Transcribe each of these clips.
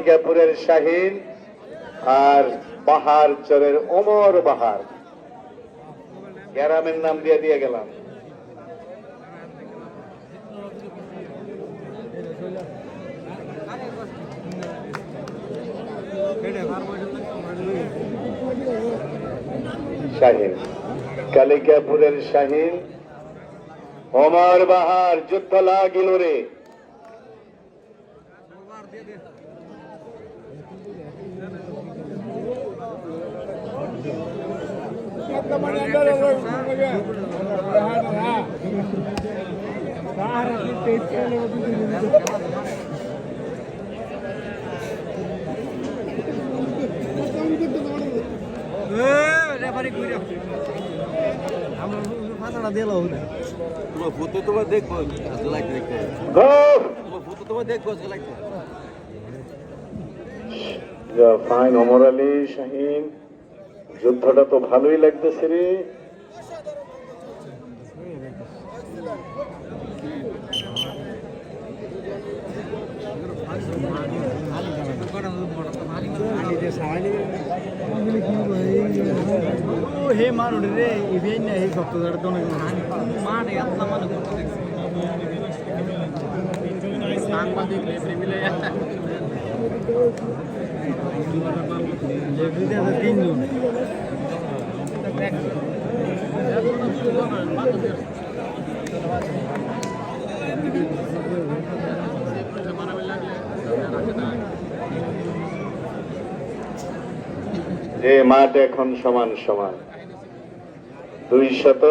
সিঙ্গাপুরের শাহিন আর পাহাড় চরের অমর বাহার। গ্রামের নাম দিয়ে দিয়ে গেলাম। শাহিন, কালিকাপুরের শাহিন অমর বাহার, যুদ্ধ লাগিল রে। তোমার ভূত তোমার দেখব লাগতে তোমার ভূত তোমার দেখব লাগতে ফাইন অমর আলী শাহিন যুদ্ধটা তো ভালোই লাগতেছে রে हे मारून रे इवे नाही फक्त जर दोन मान यातला मान सांग मध्ये प्रेमीला যে মাঠ এখন সমান সমান। দুই শত।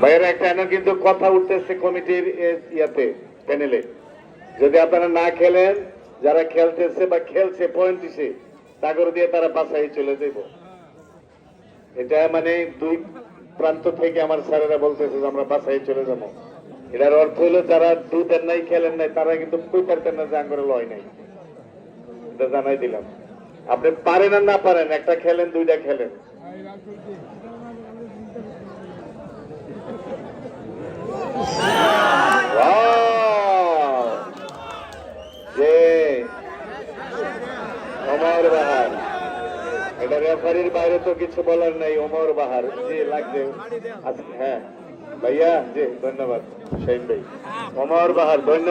ভাইয়ের একটা এনে কিন্তু কথা উঠতেছে কমিটির ইয়াতে প্যানেলে যদি আপনারা না খেলেন, যারা খেলতেছে বা খেলছে পয়েন্ট দিছে, তাগর দিয়ে তারা বাসায় চলে যাব এটা মানে দুই প্রান্ত থেকে আমার স্যারেরা বলতেছে যে আমরা বাসায় চলে যাব। এটার অর্থ হলো, যারা দুধের নাই, খেলেন নাই, তারা কিন্তু কই পারতেন না যে আঙ্গরে লয় নাই। এটা জানাই দিলাম। আপনি পারেন আর না পারেন একটা খেলেন দুইটা খেলেন! অমর বাহার। এটা রেফারির বাইরে তো কিছু বলার নাই অমর বাহার। জি লাগছে আচ্ছা, হ্যাঁ। ভাইয়া জি ধন্যবাদ। শাহিন ভাই। অমর বাহার ধন্যবাদ।